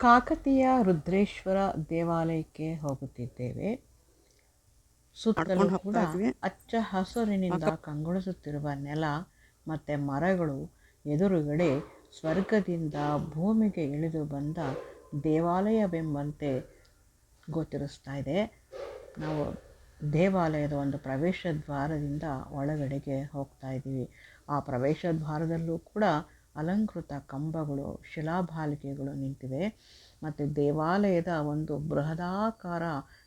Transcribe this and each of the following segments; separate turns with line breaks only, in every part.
ಕಾಕತೀಯ ರುದ್ರೇಶ್ವರ ದೇವಾಲಯಕ್ಕೆ ಹೋಗುತ್ತಿದ್ದೇವೆ. ಸುತ್ತಲೂ ಕೂಡ ಹಚ್ಚ ಹಸುರಿನಿಂದ ಕಂಗೊಳಿಸುತ್ತಿರುವ ನೆಲ ಮತ್ತು ಮರಗಳು ಎದುರುಗಡೆ ಸ್ವರ್ಗದಿಂದ ಭೂಮಿಗೆ ಇಳಿದು ಬಂದ ದೇವಾಲಯವೆಂಬಂತೆ ಗೋಚರಿಸ್ತಾ ಇದೆ. ನಾವು ದೇವಾಲಯದ ಒಂದು ಪ್ರವೇಶ ದ್ವಾರದಿಂದ ಒಳಗಡೆಗೆ ಹೋಗ್ತಾ ಇದ್ದೀವಿ. ಆ ಪ್ರವೇಶ ದ್ವಾರದಲ್ಲೂ ಕೂಡ ಅಲಂಕೃತ ಕಂಬಗಳು, ಶಿಲಾಬಾಲಿಕೆಗಳು ನಿಂತಿವೆ. ಮತ್ತು ದೇವಾಲಯದ ಒಂದು ಬೃಹದಾಕಾರ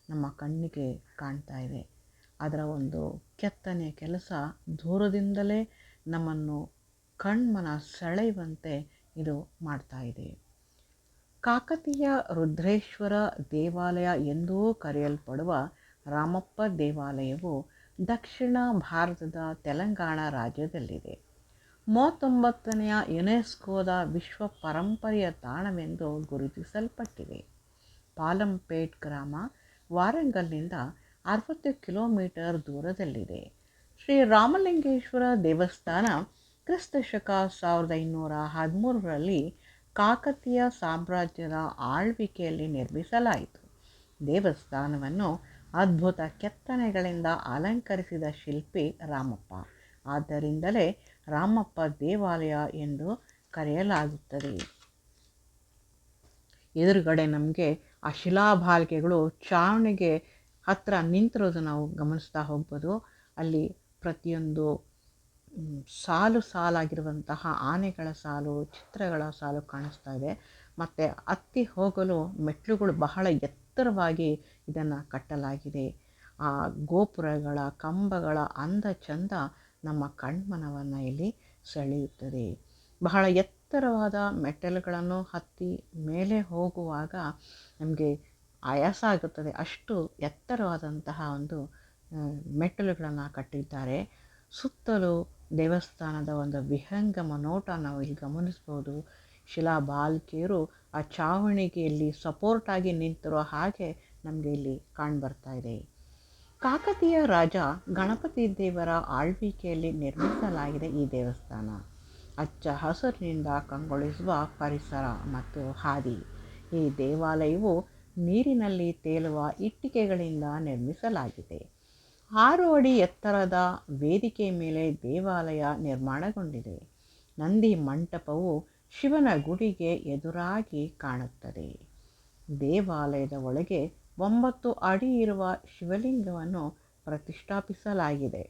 ನಮ್ಮ ಕಣ್ಣಿಗೆ ಕಾಣ್ತಾ ಇದೆ. ಅದರ ಒಂದು ಕೆತ್ತನೆ ಕೆಲಸ ದೂರದಿಂದಲೇ ನಮ್ಮನ್ನು ಕಣ್ಮನ ಸೆಳೆಯುವಂತೆ ಇದು ಮಾಡ್ತಾ ಇದೆ. ಕಾಕತೀಯ ರುದ್ರೇಶ್ವರ ದೇವಾಲಯ ಎಂದೂ ಕರೆಯಲ್ಪಡುವ ರಾಮಪ್ಪ ದೇವಾಲಯವು ದಕ್ಷಿಣ ಭಾರತದ ತೆಲಂಗಾಣ ರಾಜ್ಯದಲ್ಲಿದೆ. ಮೂವತ್ತೊಂಬತ್ತನೆಯ ಯುನೆಸ್ಕೋದ ವಿಶ್ವ ಪರಂಪರೆಯ ತಾಣವೆಂದು ಗುರುತಿಸಲ್ಪಟ್ಟಿದೆ. ಪಾಲಂಪೇಟ್ ಗ್ರಾಮ ವಾರಂಗಲ್ನಿಂದ ಅರವತ್ತು ಕಿಲೋಮೀಟರ್ ದೂರದಲ್ಲಿದೆ. ಶ್ರೀ ರಾಮಲಿಂಗೇಶ್ವರ ದೇವಸ್ಥಾನ ಕ್ರಿಸ್ತ ಶಕ ಸಾವಿರದ ಇನ್ನೂರ ಹದಿಮೂರರಲ್ಲಿ ಕಾಕತೀಯ ಸಾಮ್ರಾಜ್ಯದ ಆಳ್ವಿಕೆಯಲ್ಲಿ ನಿರ್ಮಿಸಲಾಯಿತು. ದೇವಸ್ಥಾನವನ್ನು ಅದ್ಭುತ ಕೆತ್ತನೆಗಳಿಂದ ಅಲಂಕರಿಸಿದ ಶಿಲ್ಪಿ ರಾಮಪ್ಪ. ಆದ್ದರಿಂದಲೇ ರಾಮಪ್ಪ ದೇವಾಲಯ ಎಂದು ಕರೆಯಲಾಗುತ್ತದೆ. ಎದುರುಗಡೆ ನಮಗೆ ಆ ಶಿಲಾಬಾಲಿಕೆಗಳು ಚಾವಣಿಗೆ ಹತ್ತಿರ ನಿಂತಿರೋದು ನಾವು ಗಮನಿಸ್ತಾ ಹೋಗ್ಬೋದು. ಅಲ್ಲಿ ಪ್ರತಿಯೊಂದು ಸಾಲು ಸಾಲಾಗಿರುವಂತಹ ಆನೆಗಳ ಸಾಲು, ಚಿತ್ರಗಳ ಸಾಲು ಕಾಣಿಸ್ತಾ ಇದೆ. ಮತ್ತು ಹತ್ತಿ ಹೋಗಲು ಮೆಟ್ಲುಗಳು ಬಹಳ ಎತ್ತರವಾಗಿ ಇದನ್ನು ಕಟ್ಟಲಾಗಿದೆ. ಆ ಗೋಪುರಗಳ ಕಂಬಗಳ ಅಂದ ಚಂದ ನಮ್ಮ ಕಣ್ಮನವನ್ನು ಇಲ್ಲಿ ಸೆಳೆಯುತ್ತದೆ. ಬಹಳ ಎತ್ತರವಾದ ಮೆಟ್ಟಲುಗಳನ್ನು ಹತ್ತಿ ಮೇಲೆ ಹೋಗುವಾಗ ನಮಗೆ ಆಯಾಸ ಆಗುತ್ತದೆ. ಅಷ್ಟು ಎತ್ತರವಾದಂತಹ ಒಂದು ಮೆಟ್ಟಲುಗಳನ್ನು ಕಟ್ಟಿದ್ದಾರೆ. ಸುತ್ತಲೂ ದೇವಸ್ಥಾನದ ಒಂದು ವಿಹಂಗಮ ನೋಟ ನಾವು ಇಲ್ಲಿ ಗಮನಿಸ್ಬೋದು ಶಿಲಾ ಬಾಲ್ಕಿಯರು ಆ ಚಾವಣಿಗೆಯಲ್ಲಿ ಸಪೋರ್ಟಾಗಿ ನಿಂತಿರೋ ಹಾಗೆ ನಮಗೆ ಇಲ್ಲಿ ಕಾಣ್ಬರ್ತಾ ಇದೆ. ಕಾಕತೀಯ ರಾಜ ಗಣಪತಿ ದೇವರ ಆಳ್ವಿಕೆಯಲ್ಲಿ ನಿರ್ಮಿಸಲಾಗಿದೆ ಈ ದೇವಸ್ಥಾನ. ಅಚ್ಚ ಹಸಿರಿನಿಂದ ಕಂಗೊಳಿಸುವ ಪರಿಸರ ಮತ್ತು ಹಾದಿ. ಈ ದೇವಾಲಯವು ನೀರಿನಲ್ಲಿ ತೇಲುವ ಇಟ್ಟಿಗೆಗಳಿಂದ ನಿರ್ಮಿಸಲಾಗಿದೆ. ಆರು ಅಡಿ ಎತ್ತರದ ವೇದಿಕೆ ಮೇಲೆ ದೇವಾಲಯ ನಿರ್ಮಾಣಗೊಂಡಿದೆ. ನಂದಿ ಮಂಟಪವು ಶಿವನ ಗುಡಿಗೆ ಎದುರಾಗಿ ಕಾಣುತ್ತದೆ. ದೇವಾಲಯದ ಒಳಗೆ ಒಂಬತ್ತು ಅಡಿ ಇರುವ ಶಿವಲಿಂಗವನ್ನು ಪ್ರತಿಷ್ಠಾಪಿಸಲಾಗಿದೆ.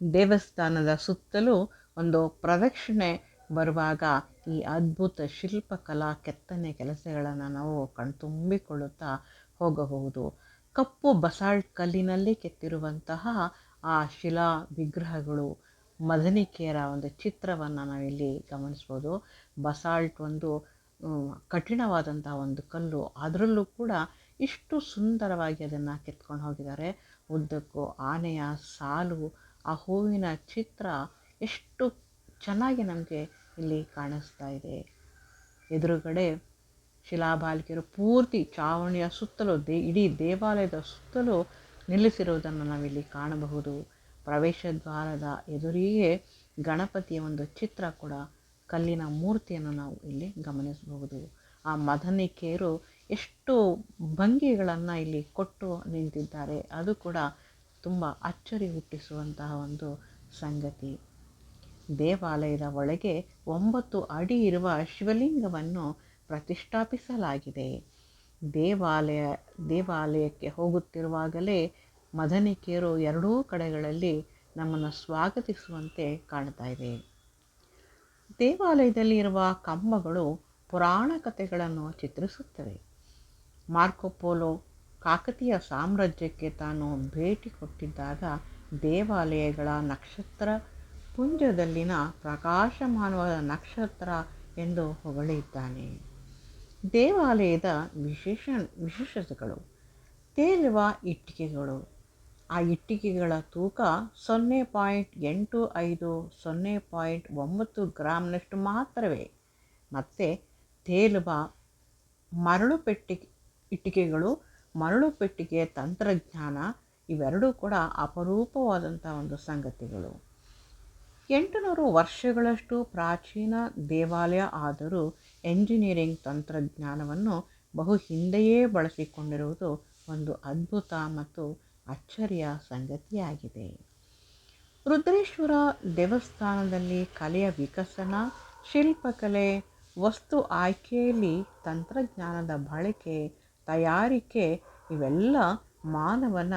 ದೇವಸ್ಥಾನದ ಸುತ್ತಲೂ ಒಂದು ಪ್ರದಕ್ಷಿಣೆ ಬರುವಾಗ ಈ ಅದ್ಭುತ ಶಿಲ್ಪಕಲಾ ಕೆತ್ತನೆ ಕೆಲಸಗಳನ್ನು ನಾವು ಕಣ್ತುಂಬಿಕೊಳ್ಳುತ್ತಾ ಹೋಗಬಹುದು. ಕಪ್ಪು ಬಸಾಲ್ಟ್ ಕಲ್ಲಿನಲ್ಲಿ ಕೆತ್ತಿರುವಂತಹ ಆ ಶಿಲಾ ವಿಗ್ರಹಗಳು ಮದನಿಕೆಯರ ಒಂದು ಚಿತ್ರವನ್ನು ನಾವಿಲ್ಲಿ ಗಮನಿಸ್ಬೋದು ಬಸಾಲ್ಟ್ ಒಂದು ಕಠಿಣವಾದಂತಹ ಒಂದು ಕಲ್ಲು. ಅದರಲ್ಲೂ ಕೂಡ ಇಷ್ಟು ಸುಂದರವಾಗಿ ಅದನ್ನು ಕೆತ್ಕೊಂಡು ಹೋಗಿದ್ದಾರೆ ಉದ್ದಕ್ಕೂ ಆನೆಯ ಸಾಲು, ಆ ಹೂವಿನ ಚಿತ್ರ ಎಷ್ಟು ಚೆನ್ನಾಗಿ ನಮಗೆ ಇಲ್ಲಿ ಕಾಣಿಸ್ತಾ ಇದೆ. ಎದುರುಗಡೆ ಶಿಲಾಬಾಲಿಕೆಯರು ಪೂರ್ತಿ ಚಾವಣಿಯ ಸುತ್ತಲೂ ದೇ, ಇಡೀ ದೇವಾಲಯದ ಸುತ್ತಲೂ ನಿಲ್ಲಿಸಿರುವುದನ್ನು ನಾವಿಲ್ಲಿ ಕಾಣಬಹುದು. ಪ್ರವೇಶ ದ್ವಾರದ ಎದುರಿಗೆ ಗಣಪತಿಯ ಒಂದು ಚಿತ್ರ ಕೂಡ ಕಲ್ಲಿನ ಮೂರ್ತಿಯನ್ನು ನಾವು ಇಲ್ಲಿ ಗಮನಿಸಬಹುದು. ಆ ಮದನಿಕೆಯರು ಎಷ್ಟು ಭಂಗಿಗಳನ್ನು ಇಲ್ಲಿ ಕೊಟ್ಟು ನಿಂತಿದ್ದಾರೆ, ಅದು ಕೂಡ ತುಂಬ ಅಚ್ಚರಿ ಹುಟ್ಟಿಸುವಂತಹ ಒಂದು ಸಂಗತಿ. ದೇವಾಲಯದ ಒಳಗೆ ಒಂಬತ್ತು ಅಡಿ ಇರುವ ಶಿವಲಿಂಗವನ್ನು ಪ್ರತಿಷ್ಠಾಪಿಸಲಾಗಿದೆ. ದೇವಾಲಯ, ದೇವಾಲಯಕ್ಕೆ ಹೋಗುತ್ತಿರುವಾಗಲೇ ಮದನಿಕೆಯರು ಎರಡೂ ಕಡೆಗಳಲ್ಲಿ ನಮ್ಮನ್ನು ಸ್ವಾಗತಿಸುವಂತೆ ಕಾಣ್ತಾ ಇದೆ. ದೇವಾಲಯದಲ್ಲಿ ಇರುವ ಕಂಬಗಳು ಪುರಾಣ ಕಥೆಗಳನ್ನು ಚಿತ್ರಿಸುತ್ತವೆ. ಮಾರ್ಕೋಪೋಲೋ ಕಾಕತೀಯ ಸಾಮ್ರಾಜ್ಯಕ್ಕೆ ತಾನು ಭೇಟಿ ಕೊಟ್ಟಿದ್ದಾಗ ದೇವಾಲಯಗಳ ನಕ್ಷತ್ರ ಪುಂಜದಲ್ಲಿನ ಪ್ರಕಾಶಮಾನವಾದ ನಕ್ಷತ್ರ ಎಂದು ಹೊಗಳಿದ್ದಾನೆ. ದೇವಾಲಯದ ವಿಶೇಷ, ವಿಶೇಷತೆಗಳು, ತೇಲುವ ಇಟ್ಟಿಗೆಗಳು. ಆ ಇಟ್ಟಿಗೆಗಳ ತೂಕ ಸೊನ್ನೆ ಪಾಯಿಂಟ್ ಎಂಟು ಐದು, ಸೊನ್ನೆ ಪಾಯಿಂಟ್ ಒಂಬತ್ತು ಗ್ರಾಮ್ನಷ್ಟು ಮಾತ್ರವೇ. ಮತ್ತು ತೇಲುವ ಮರಳು ಪೆಟ್ಟಿಗೆ ಇಟ್ಟಿಗೆಗಳು, ಮರಳು ಪೆಟ್ಟಿಗೆ, ತಂತ್ರಜ್ಞಾನ ಇವೆರಡೂ ಕೂಡ ಅಪರೂಪವಾದಂಥ ಒಂದು ಸಂಗತಿಗಳು. ಎಂಟುನೂರು ವರ್ಷಗಳಷ್ಟು ಪ್ರಾಚೀನ ದೇವಾಲಯ ಆದರೂ ಎಂಜಿನಿಯರಿಂಗ್ ತಂತ್ರಜ್ಞಾನವನ್ನು ಬಹು ಹಿಂದೆಯೇ ಬಳಸಿಕೊಂಡಿರುವುದು ಒಂದು ಅದ್ಭುತ ಮತ್ತು ಅಚ್ಚರಿಯ ಸಂಗತಿಯಾಗಿದೆ. ರುದ್ರೇಶ್ವರ ದೇವಸ್ಥಾನದಲ್ಲಿ ಕಲೆಯ ವಿಕಸನ, ಶಿಲ್ಪಕಲೆ, ವಸ್ತು ಆಯ್ಕೆಯಲ್ಲಿ ತಂತ್ರಜ್ಞಾನದ ಬಳಕೆ ತಯಾರಿಕೆ ಇವೆಲ್ಲ ಮಾನವನ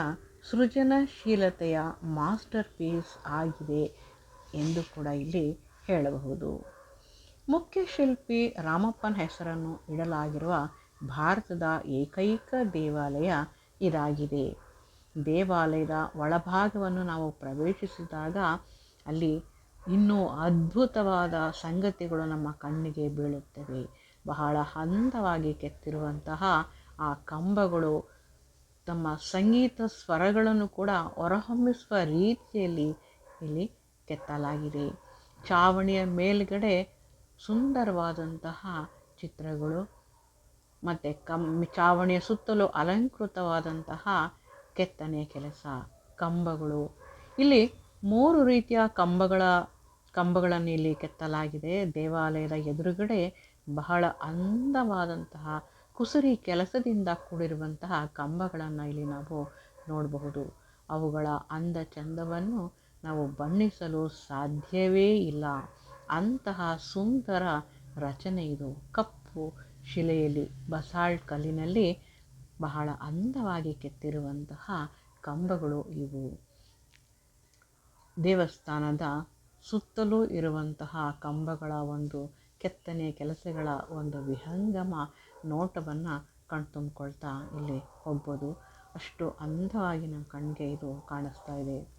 ಸೃಜನಶೀಲತೆಯ ಮಾಸ್ಟರ್ ಪೀಸ್ ಆಗಿದೆ ಎಂದು ಕೂಡ ಇಲ್ಲಿ ಹೇಳಬಹುದು. ಮುಖ್ಯ ಶಿಲ್ಪಿ ರಾಮಪ್ಪನ ಹೆಸರನ್ನು ಇಡಲಾಗಿರುವ ಭಾರತದ ಏಕೈಕ ದೇವಾಲಯ ಇದಾಗಿದೆ. ದೇವಾಲಯದ ಒಳಭಾಗವನ್ನು ನಾವು ಪ್ರವೇಶಿಸಿದಾಗ ಅಲ್ಲಿ ಇನ್ನೂ ಅದ್ಭುತವಾದ ಸಂಗತಿಗಳು ನಮ್ಮ ಕಣ್ಣಿಗೆ ಬೀಳುತ್ತವೆ. ಬಹಳ ಹಂದವಾಗಿ ಕೆತ್ತಿರುವಂತಹ ಆ ಕಂಬಗಳು, ತಮ್ಮ ಸಂಗೀತ ಸ್ವರಗಳನ್ನು ಕೂಡ ಹೊರಹೊಮ್ಮಿಸುವ ರೀತಿಯಲ್ಲಿ ಇಲ್ಲಿ ಕೆತ್ತಲಾಗಿದೆ. ಚಾವಣಿಯ ಮೇಲ್ಗಡೆ ಸುಂದರವಾದಂತಹ ಚಿತ್ರಗಳು ಮತ್ತು ಕಮ್ ಚಾವಣಿಯ ಸುತ್ತಲೂ ಅಲಂಕೃತವಾದಂತಹ ಕೆತ್ತನೆಯ ಕೆಲಸ, ಕಂಬಗಳು. ಇಲ್ಲಿ ಮೂರು ರೀತಿಯ ಕಂಬಗಳ, ಕಂಬಗಳನ್ನು ಇಲ್ಲಿ ಕೆತ್ತಲಾಗಿದೆ. ದೇವಾಲಯದ ಎದುರುಗಡೆ ಬಹಳ ಅಂದವಾದಂತಹ ಕುಸುರಿ ಕೆಲಸದಿಂದ ಕೂಡಿರುವಂತಹ ಕಂಬಗಳನ್ನು ಇಲ್ಲಿ ನಾವು ನೋಡಬಹುದು. ಅವುಗಳ ಅಂದ ಚಂದವನ್ನು ನಾವು ಬಣ್ಣಿಸಲು ಸಾಧ್ಯವೇ ಇಲ್ಲ. ಅಂತಹ ಸುಂದರ ರಚನೆ ಇದು. ಕಪ್ಪು ಶಿಲೆಯಲ್ಲಿ, ಬಸಾಲ್ಟ್ ಕಲ್ಲಿನಲ್ಲಿ ಬಹಳ ಅಂದವಾಗಿ ಕೆತ್ತಿರುವಂತಹ ಕಂಬಗಳು ಇವು. ದೇವಸ್ಥಾನದ ಸುತ್ತಲೂ ಇರುವಂತಹ ಕಂಬಗಳ ಒಂದು ಕೆತ್ತನೆ ಕೆಲಸಗಳ ಒಂದು ವಿಹಂಗಮ ನೋಟವನ್ನು ಕಣ್ತುಂಬಿಕೊಳ್ತಾ ಇಲ್ಲಿ ಹೋಗ್ಬೋದು. ಅಷ್ಟು ಅಂದವಾಗಿ ನಮ್ಮ ಕಣ್ಣಿಗೆ ಇದು ಕಾಣಿಸ್ತಾ ಇದೆ.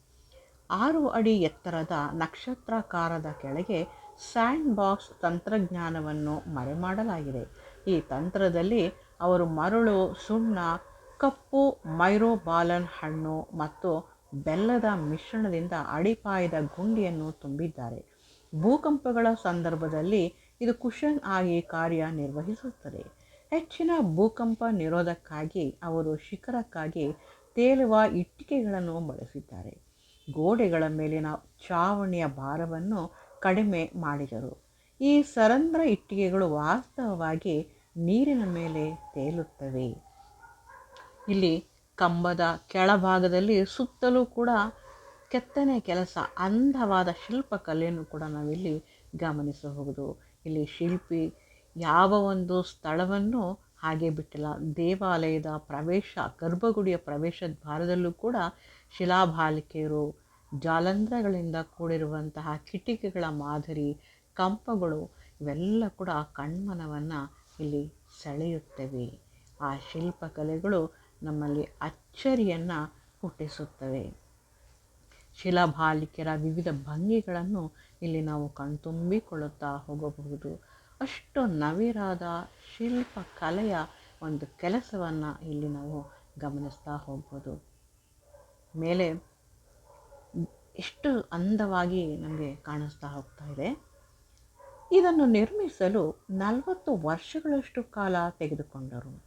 ಆರು ಅಡಿ ಎತ್ತರದ ನಕ್ಷತ್ರಾಕಾರದ ಕೆಳಗೆ ಸ್ಯಾಂಡ್ ಬಾಕ್ಸ್ ತಂತ್ರಜ್ಞಾನವನ್ನು ಮರೆಮಾಡಲಾಗಿದೆ. ಈ ತಂತ್ರದಲ್ಲಿ ಅವರು ಮರಳು, ಸುಣ್ಣ, ಕಪ್ಪು ಮೈರೋಬಾಲನ್ ಹಣ್ಣು ಮತ್ತು ಬೆಲ್ಲದ ಮಿಶ್ರಣದಿಂದ ಅಡಿಪಾಯದ ಗುಂಡಿಯನ್ನು ತುಂಬಿದ್ದಾರೆ. ಭೂಕಂಪಗಳ ಸಂದರ್ಭದಲ್ಲಿ ಇದು ಕುಶನ್ ಆಗಿ ಕಾರ್ಯನಿರ್ವಹಿಸುತ್ತದೆ. ಹೆಚ್ಚಿನ ಭೂಕಂಪ ನಿರೋಧಕ್ಕಾಗಿ ಅವರು ಶಿಖರಕ್ಕಾಗಿ ತೇಲುವ ಇಟ್ಟಿಗೆಗಳನ್ನು ಬಳಸಿದ್ದಾರೆ. ಗೋಡೆಗಳ ಮೇಲಿನ ಚಾವಣಿಯ ಭಾರವನ್ನು ಕಡಿಮೆ ಮಾಡಿದರು. ಈ ಸರಂಧ್ರ ಇಟ್ಟಿಗೆಗಳು ವಾಸ್ತವವಾಗಿ ನೀರಿನ ಮೇಲೆ ತೇಲುತ್ತವೆ. ಇಲ್ಲಿ ಕಂಬದ ಕೆಳಭಾಗದಲ್ಲಿ ಸುತ್ತಲೂ ಕೂಡ ಕೆತ್ತನೆ ಕೆಲಸ, ಅಂದವಾದ ಶಿಲ್ಪಕಲೆಯನ್ನು ಕೂಡ ನಾವಿಲ್ಲಿ ಗಮನಿಸಬಹುದು. ಇಲ್ಲಿ ಶಿಲ್ಪಿ ಯಾವ ಒಂದು ಸ್ಥಳವನ್ನು ಹಾಗೆ ಬಿಟ್ಟಿಲ್ಲ. ದೇವಾಲಯದ ಪ್ರವೇಶ, ಗರ್ಭಗುಡಿಯ ಪ್ರವೇಶ ದ್ವಾರದಲ್ಲೂ ಕೂಡ ಶಿಲಾಬಾಲಿಕೆಯರು ಜಾಲಂದ್ರಗಳಿಂದ ಕೂಡಿರುವಂತಹ ಕಿಟಿಕೆಗಳ ಮಾದರಿ, ಕಂಪಗಳು ಇವೆಲ್ಲ ಕೂಡ ಕಣ್ಮನವನ್ನು ಇಲ್ಲಿ ಸೆಳೆಯುತ್ತವೆ. ಆ ಶಿಲ್ಪಕಲೆಗಳು ನಮ್ಮಲ್ಲಿ ಅಚ್ಚರಿಯನ್ನು ಹುಟ್ಟಿಸುತ್ತವೆ. ಶಿಲಾಬಾಲಿಕೆಯರ ವಿವಿಧ ಭಂಗಿಗಳನ್ನು ಇಲ್ಲಿ ನಾವು ಕಣ್ತುಂಬಿಕೊಳ್ಳುತ್ತಾ ಹೋಗಬಹುದು. ಅಷ್ಟು ನವಿರಾದ ಶಿಲ್ಪಕಲೆಯ ಒಂದು ಕೆಲಸವನ್ನು ಇಲ್ಲಿ ನಾವು ಗಮನಿಸ್ತಾ ಹೋಗ್ಬೋದು. ಮೇಲೆ ಎಷ್ಟು ಅಂದವಾಗಿ ನಮಗೆ ಕಾಣಿಸ್ತಾ ಹೋಗ್ತಾ ಇದೆ. ಇದನ್ನು ನಿರ್ಮಿಸಲು ನಲವತ್ತು ವರ್ಷಗಳಷ್ಟು ಕಾಲ ತೆಗೆದುಕೊಂಡರು.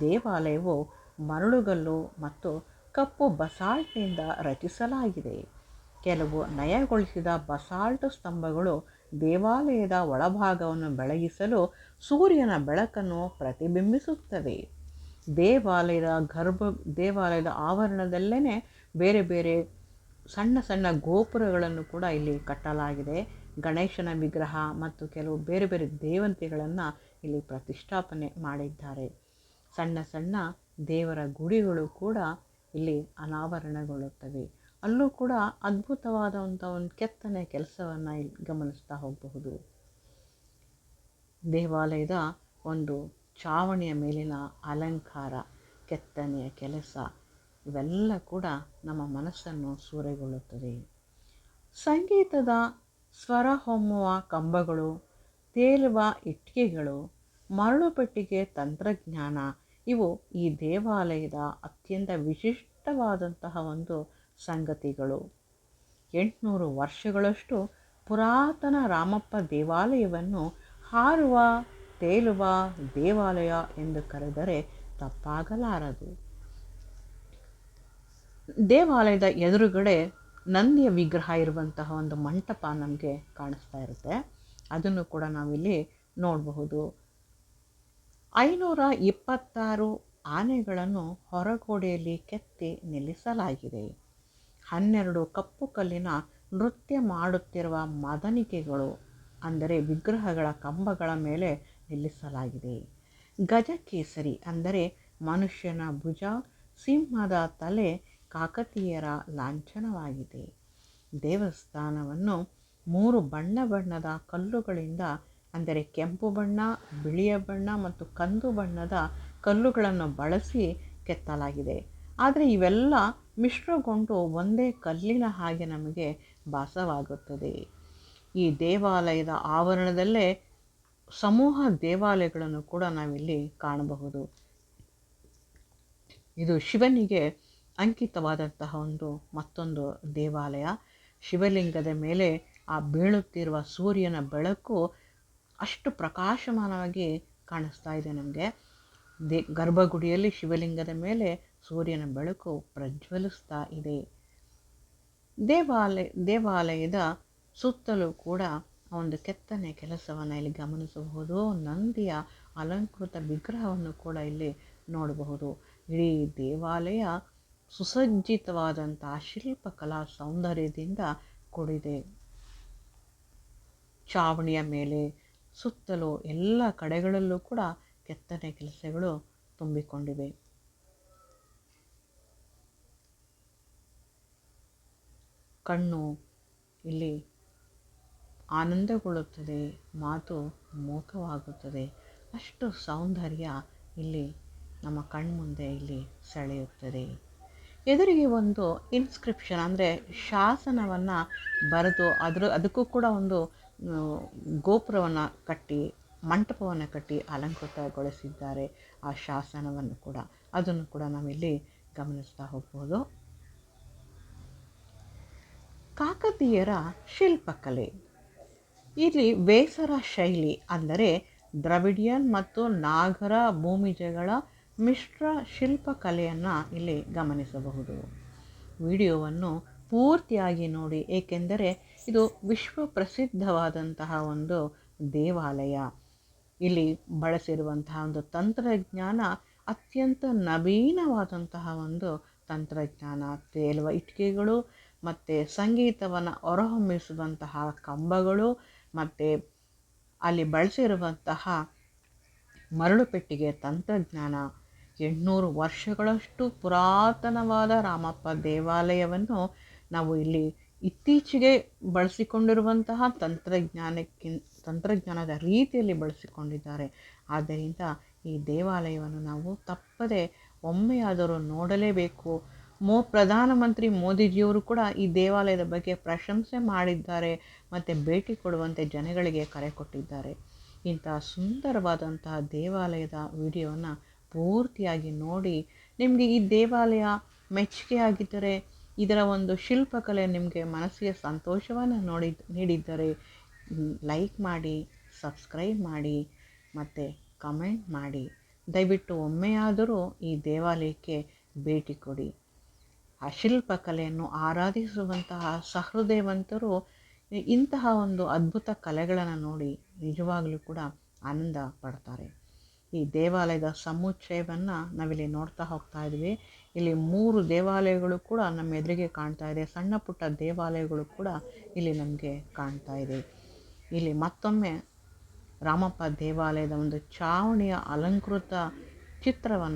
ದೇವಾಲಯವು ಮರಳುಗಲ್ಲು ಮತ್ತು ಕಪ್ಪು ಬಸಾಲ್ಟ್ನಿಂದ ರಚಿಸಲಾಗಿದೆ. ಕೆಲವು ನಯಗೊಳಿಸಿದ ಬಸಾಲ್ಟ್ ಸ್ತಂಭಗಳು ದೇವಾಲಯದ ಒಳಭಾಗವನ್ನು ಬೆಳಗಿಸಲು ಸೂರ್ಯನ ಬೆಳಕನ್ನು ಪ್ರತಿಬಿಂಬಿಸುತ್ತದೆ ದೇವಾಲಯದ ಗರ್ಭ, ದೇವಾಲಯದ ಆವರಣದಲ್ಲೇ ಬೇರೆ ಬೇರೆ ಸಣ್ಣ ಸಣ್ಣ ಗೋಪುರಗಳನ್ನು ಕೂಡ ಇಲ್ಲಿ ಕಟ್ಟಲಾಗಿದೆ. ಗಣೇಶನ ವಿಗ್ರಹ ಮತ್ತು ಕೆಲವು ಬೇರೆ ಬೇರೆ ದೇವತೆಗಳನ್ನು ಇಲ್ಲಿ ಪ್ರತಿಷ್ಠಾಪನೆ ಮಾಡಿದ್ದಾರೆ. ಸಣ್ಣ ಸಣ್ಣ ದೇವರ ಗುಡಿಗಳು ಕೂಡ ಇಲ್ಲಿ ಅನಾವರಣಗೊಳ್ಳುತ್ತವೆ. ಅಲ್ಲೂ ಕೂಡ ಅದ್ಭುತವಾದಂಥ ಒಂದು ಕೆತ್ತನೆ ಕೆಲಸವನ್ನು ಇಲ್ಲಿ ಗಮನಿಸ್ತಾ ಹೋಗಬಹುದು. ದೇವಾಲಯದ ಒಂದು ಚಾವಣಿಯ ಮೇಲಿನ ಅಲಂಕಾರ, ಕೆತ್ತನೆಯ ಕೆಲಸ, ಇವೆಲ್ಲ ಕೂಡ ನಮ್ಮ ಮನಸ್ಸನ್ನು ಸೂರೆಗೊಳ್ಳುತ್ತದೆ. ಸಂಗೀತದ ಸ್ವರ ಹೊಮ್ಮುವ ಕಂಬಗಳು, ತೇಲುವ ಇಟ್ಟಿಗೆಗಳು, ಮರಳು ಪೆಟ್ಟಿಗೆ ತಂತ್ರಜ್ಞಾನ, ಇವು ಈ ದೇವಾಲಯದ ಅತ್ಯಂತ ವಿಶಿಷ್ಟವಾದಂತಹ ಒಂದು ಸಂಗತಿಗಳು. ಎಂಟುನೂರು ವರ್ಷಗಳಷ್ಟು ಪುರಾತನ ರಾಮಪ್ಪ ದೇವಾಲಯವನ್ನು ಹಾರುವ, ತೇಲುವ ದೇವಾಲಯ ಎಂದು ಕರೆದರೆ ತಪ್ಪಾಗಲಾರದು. ದೇವಾಲಯದ ಎದುರುಗಡೆ ನಂದಿಯ ವಿಗ್ರಹ ಇರುವಂತಹ ಒಂದು ಮಂಟಪ ನಮಗೆ ಕಾಣಿಸ್ತಾ ಇರುತ್ತೆ. ಅದನ್ನು ಕೂಡ ನಾವಿಲ್ಲಿ ನೋಡಬಹುದು. ಐನೂರ ಇಪ್ಪತ್ತಾರು ಆನೆಗಳನ್ನು ಹೊರಗೋಡೆಯಲ್ಲಿ ಕೆತ್ತಿ ನಿಲ್ಲಿಸಲಾಗಿದೆ. ಹನ್ನೆರಡು ಕಪ್ಪು ಕಲ್ಲಿನ ನೃತ್ಯ ಮಾಡುತ್ತಿರುವ ಮದನಿಕೆಗಳು, ಅಂದರೆ ವಿಗ್ರಹಗಳ ಕಂಬಗಳ ಮೇಲೆ ನಿಲ್ಲಿಸಲಾಗಿದೆ. ಗಜಕೇಸರಿ ಅಂದರೆ ಮನುಷ್ಯನ ಭುಜ, ಸಿಂಹದ ತಲೆ, ಕಾಕತೀಯರ ಲಾಂಛನವಾಗಿದೆ. ದೇವಸ್ಥಾನವನ್ನು ಮೂರು ಬಣ್ಣ ಬಣ್ಣದ ಕಲ್ಲುಗಳಿಂದ, ಅಂದರೆ ಕೆಂಪು ಬಣ್ಣ, ಬಿಳಿಯ ಬಣ್ಣ ಮತ್ತು ಕಂದು ಬಣ್ಣದ ಕಲ್ಲುಗಳನ್ನು ಬಳಸಿ ಕೆತ್ತಲಾಗಿದೆ. ಆದರೆ ಇವೆಲ್ಲ ಮಿಶ್ರಗೊಂಡು ಒಂದೇ ಕಲ್ಲಿನ ಹಾಗೆ ನಮಗೆ ಭಾಸವಾಗುತ್ತದೆ. ಈ ದೇವಾಲಯದ ಆವರಣದಲ್ಲೇ ಸಮೂಹ ದೇವಾಲಯಗಳನ್ನು ಕೂಡ ನಾವಿಲ್ಲಿ ಕಾಣಬಹುದು. ಇದು ಶಿವನಿಗೆ ಅಂಕಿತವಾದಂತಹ ಒಂದು ಮತ್ತೊಂದು ದೇವಾಲಯ. ಶಿವಲಿಂಗದ ಮೇಲೆ ಆ ಬೀಳುತ್ತಿರುವ ಸೂರ್ಯನ ಬೆಳಕು ಅಷ್ಟು ಪ್ರಕಾಶಮಾನವಾಗಿ ಕಾಣಿಸ್ತಾ ಇದೆ ನಮಗೆ. ದೇ ಗರ್ಭಗುಡಿಯಲ್ಲಿ ಶಿವಲಿಂಗದ ಮೇಲೆ ಸೂರ್ಯನ ಬೆಳಕು ಪ್ರಜ್ವಲಿಸ್ತಾ ಇದೆ. ದೇವಾಲಯ, ದೇವಾಲಯದ ಸುತ್ತಲೂ ಕೂಡ ಒಂದು ಕೆತ್ತನೆ ಕೆಲಸವನ್ನು ಇಲ್ಲಿ ಗಮನಿಸಬಹುದು. ನಂದಿಯ ಅಲಂಕೃತ ವಿಗ್ರಹವನ್ನು ಕೂಡ ಇಲ್ಲಿ ನೋಡಬಹುದು. ಇಡೀ ದೇವಾಲಯ ಸುಸಜ್ಜಿತವಾದಂಥ ಶಿಲ್ಪಕಲಾ ಸೌಂದರ್ಯದಿಂದ ಕೂಡಿದೆ. ಚಾವಣಿಯ ಮೇಲೆ ಸುತ್ತಲೂ ಎಲ್ಲ ಕಡೆಗಳಲ್ಲೂ ಕೂಡ ಕೆತ್ತನೆ ಕೆಲಸಗಳು ತುಂಬಿಕೊಂಡಿವೆ. ಕಣ್ಣು ಇಲ್ಲಿ ಆನಂದಗೊಳ್ಳುತ್ತದೆ, ಮಾತು ಮೋಕವಾಗುತ್ತದೆ. ಅಷ್ಟು ಸೌಂದರ್ಯ ಇಲ್ಲಿ ನಮ್ಮ ಕಣ್ಮುಂದೆ ಇಲ್ಲಿ ಸೆಳೆಯುತ್ತದೆ. ಎದುರಿಗೆ ಒಂದು ಇನ್ಸ್ಕ್ರಿಪ್ಷನ್ ಅಂದರೆ ಶಾಸನವನ್ನು ಬರೆದು ಅದರ, ಅದಕ್ಕೂ ಕೂಡ ಒಂದು ಗೋಪುರವನ್ನು ಕಟ್ಟಿ, ಮಂಟಪವನ್ನು ಕಟ್ಟಿ ಅಲಂಕೃತಗೊಳಿಸಿದ್ದಾರೆ ಆ ಶಾಸನವನ್ನು ಕೂಡ. ಅದನ್ನು ಕೂಡ ನಾವಿಲ್ಲಿ ಗಮನಿಸ್ತಾ ಹೋಗ್ಬೋದು. ಕಾಕತೀಯರ ಶಿಲ್ಪಕಲೆ. ಇಲ್ಲಿ ಬೇಸರ ಶೈಲಿ ಅಂದರೆ ದ್ರವಿಡಿಯನ್ ಮತ್ತು ನಾಗರ ಭೂಮಿಜಗಳ ಮಿಶ್ರ ಶಿಲ್ಪಕಲೆಯನ್ನು ಇಲ್ಲಿ ಗಮನಿಸಬಹುದು. ವಿಡಿಯೋವನ್ನು ಪೂರ್ತಿಯಾಗಿ ನೋಡಿ, ಏಕೆಂದರೆ ಇದು ವಿಶ್ವ ಪ್ರಸಿದ್ಧವಾದಂತಹ ಒಂದು ದೇವಾಲಯ. ಇಲ್ಲಿ ಬಳಸಿರುವಂತಹ ಒಂದು ತಂತ್ರಜ್ಞಾನ ಅತ್ಯಂತ ನವೀನವಾದಂತಹ ಒಂದು ತಂತ್ರಜ್ಞಾನ. ತೇಲುವ ಇಟ್ಟಿಗೆಗಳು ಮತ್ತು ಸಂಗೀತವನ್ನು ಹೊರಹೊಮ್ಮಿಸುವಂತಹ ಕಂಬಗಳು, ಮತ್ತು ಅಲ್ಲಿ ಬಳಸಿರುವಂತಹ ಮರಳು ಪೆಟ್ಟಿಗೆ ತಂತ್ರಜ್ಞಾನ. ಎಂಟುನೂರು ವರ್ಷಗಳಷ್ಟು ಪುರಾತನವಾದ ರಾಮಪ್ಪ ದೇವಾಲಯವನ್ನು ನಾವು ಇಲ್ಲಿ ಇತ್ತೀಚೆಗೆ ಬಳಸಿಕೊಂಡಿರುವಂತಹ ತಂತ್ರಜ್ಞಾನಕ್ಕಿಂತ ತಂತ್ರಜ್ಞಾನದ ರೀತಿಯಲ್ಲಿ ಬಳಸಿಕೊಂಡಿದ್ದಾರೆ. ಆದ್ದರಿಂದ ಈ ದೇವಾಲಯವನ್ನು ನಾವು ತಪ್ಪದೆ ಒಮ್ಮೆಯಾದರೂ ನೋಡಲೇಬೇಕು. ಮೋ, ಪ್ರಧಾನಮಂತ್ರಿ ಮೋದಿಜಿಯವರು ಕೂಡ ಈ ದೇವಾಲಯದ ಬಗ್ಗೆ ಪ್ರಶಂಸೆ ಮಾಡಿದ್ದಾರೆ, ಮತ್ತು ಭೇಟಿ ಕೊಡುವಂತೆ ಜನಗಳಿಗೆ ಕರೆ ಕೊಟ್ಟಿದ್ದಾರೆ. ಇಂಥ ಸುಂದರವಾದಂತಹ ದೇವಾಲಯದ ವಿಡಿಯೋವನ್ನು ಪೂರ್ತಿಯಾಗಿ ನೋಡಿ ನಿಮಗೆ ಈ ದೇವಾಲಯ ಮೆಚ್ಚುಗೆಯಾಗಿದ್ದರೆ ಇದರ ಒಂದು ಶಿಲ್ಪಕಲೆ ನಿಮಗೆ ಮನಸ್ಸಿಗೆ ಸಂತೋಷವನ್ನು ನೋಡಿ, ನೀಡಿದ್ದರೆ, ಲೈಕ್ ಮಾಡಿ, ಸಬ್ಸ್ಕ್ರೈಬ್ ಮಾಡಿ, ಮತ್ತು ಕಮೆಂಟ್ ಮಾಡಿ. ದಯವಿಟ್ಟು ಒಮ್ಮೆಯಾದರೂ ಈ ದೇವಾಲಯಕ್ಕೆ ಭೇಟಿ ಕೊಡಿ. ಆ ಶಿಲ್ಪಕಲೆಯನ್ನು ಆರಾಧಿಸುವಂತಹ ಸಹೃದಯವಂತರು ಇಂತಹ ಒಂದು ಅದ್ಭುತ ಕಲೆಗಳನ್ನು ನೋಡಿ ನಿಜವಾಗಲೂ ಕೂಡ ಆನಂದ ಪಡ್ತಾರೆ. ಈ ದೇವಾಲಯದ ಸಮುಚ್ಚಯವನ್ನು ನಾವಿಲ್ಲಿ ನೋಡ್ತಾ ಹೋಗ್ತಾ ಇದ್ದೀವಿ ಇಲ್ಲಿ ಮೂರು ದೇವಾಲಯಗಳು ಕೂಡ ನಮ್ಮ ಎದುರಿಗೆ ಕಾಣ್ತಾ ಇದೆ. ಸಣ್ಣ ಪುಟ್ಟ ದೇವಾಲಯಗಳು ಕೂಡ ಇಲ್ಲಿ ನಮಗೆ ಕಾಣ್ತಾ ಇದೆ. ಇಲ್ಲಿ ಮತ್ತೊಮ್ಮೆ ರಾಮಪ್ಪ ದೇವಾಲಯದ ಒಂದು ಚಾವಣಿಯ ಅಲಂಕೃತ ಚಿತ್ರವನ್ನು